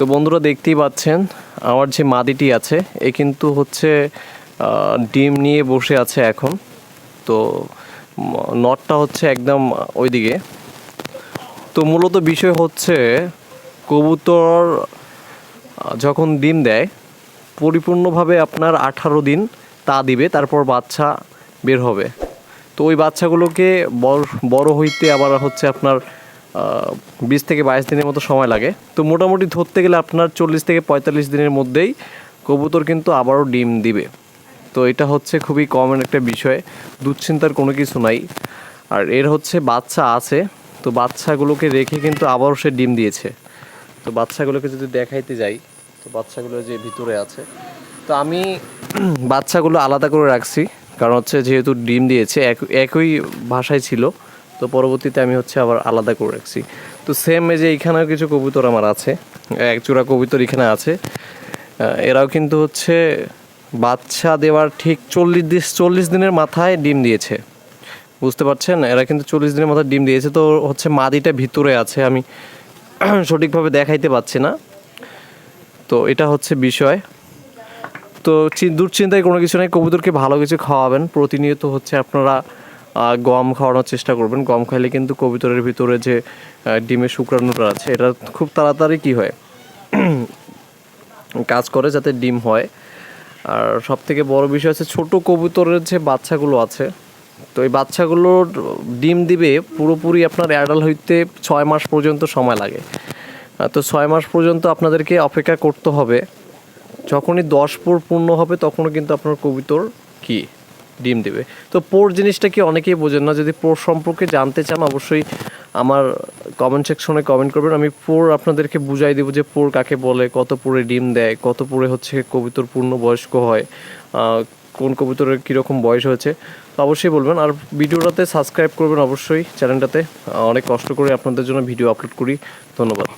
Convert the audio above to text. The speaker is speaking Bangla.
তো বন্ধুরা দেখতেই পাচ্ছেন, আমার যে মাদিটি আছে, এ কিন্তু হচ্ছে ডিম নিয়ে বসে আছে এখন। তো নটটা হচ্ছে একদম ওইদিকে। তো মূলত বিষয় হচ্ছে, কবুতর যখন ডিম দেয়, পরিপূর্ণভাবে আপনার আঠারো দিন তা দিবে, তারপর বাচ্চা বের হবে। তো ওই বাচ্চাগুলোকে বড় হইতে আবার হচ্ছে আপনার বিশ থেকে বাইশ দিনের মতো সময় লাগে। তো মোটামুটি ধরতে গেলে আপনার চল্লিশ থেকে পঁয়তাল্লিশ দিনের মধ্যেই কবুতর কিন্তু আবারও ডিম দিবে। তো এটা হচ্ছে খুবই কমন একটা বিষয়, দুশ্চিন্তার কোনো কিছু নাই। আর এর হচ্ছে বাচ্চা আছে, তো বাচ্চাগুলোকে রেখে কিন্তু আবারও সে ডিম দিয়েছে। তো বাচ্চাগুলোকে যদি দেখাইতে যাই, তো বাচ্চাগুলো যে ভিতরে আছে, তো আমি বাচ্চাগুলো আলাদা করে রাখছি। কারণ হচ্ছে যেহেতু ডিম দিয়েছে, এক- একই ভাষায় ছিল। তো পরবর্তীতে আমি হচ্ছে আবার আলাদা করে রাখছি। তো সেম যে এখানেও কিছু কবুতর আমার আছে। এক জোড়া কবুতর এখানে আছে। এরাও কিন্তু হচ্ছে বাচ্চা দেওয়ার ঠিক চল্লিশ দিন চল্লিশ দিনের মাথায় ডিম দিয়েছে। বুঝতে পারছেন? এরা কিন্তু চল্লিশ দিনের মাথায় ডিম দিয়েছে। তো হচ্ছে মাদিটা ভিতরে আছে। আমি সঠিকভাবে দেখাইতে পাচ্ছি না। তো এটা হচ্ছে বিষয়। তো দুশ্চিন্তায় কোনো কিছু নেই। কবুতরকে ভালো কিছু খাওয়াবেন। প্রতিনিয়ত হচ্ছে আপনারা গম খাওয়ানোর চেষ্টা করবেন। গম খাইলে কিন্তু কবুতরের ভিতরে যে ডিমের শুক্রাণুটা আছে, এটা খুব তাড়াতাড়ি কি হয়? কাজ করে যাতে ডিম হয়। আর সব থেকে বড় বিষয় হচ্ছে ছোট কবুতরের যে বাচ্চাগুলো আছে, তো এই বাচ্চাগুলোর ডিম দিবে পুরোপুরি আপনার অ্যাডাল হইতে ছয় মাস পর্যন্ত সময় লাগে। তো ছয় মাস পর্যন্ত আপনাদেরকে অপেক্ষা করতে হবে। যখনই দশ পোর পূর্ণ হবে, তখনও কিন্তু আপনার কবিতর কি? ডিম দেবে। তো পোর জিনিসটা কি অনেকেই বোঝেন না? যদি পোর সম্পর্কে জানতে চান, অবশ্যই আমার কমেন্ট সেকশনে কমেন্ট করবেন। আমি পোর আপনাদেরকে বুঝাই দেবো যে পোর কাকে বলে, কত পোরে ডিম দেয়, কত পোরে হচ্ছে কবুতর পূর্ণ বয়স্ক হয় কোন কবুতরের কীরকম বয়স হয়েছে। তো অবশ্যই বলবেন। আর ভিডিওটাতে সাবস্ক্রাইব করবেন অবশ্যই চ্যানেলটাতে। অনেক কষ্ট করে আপনাদের জন্য ভিডিও আপলোড করি। ধন্যবাদ।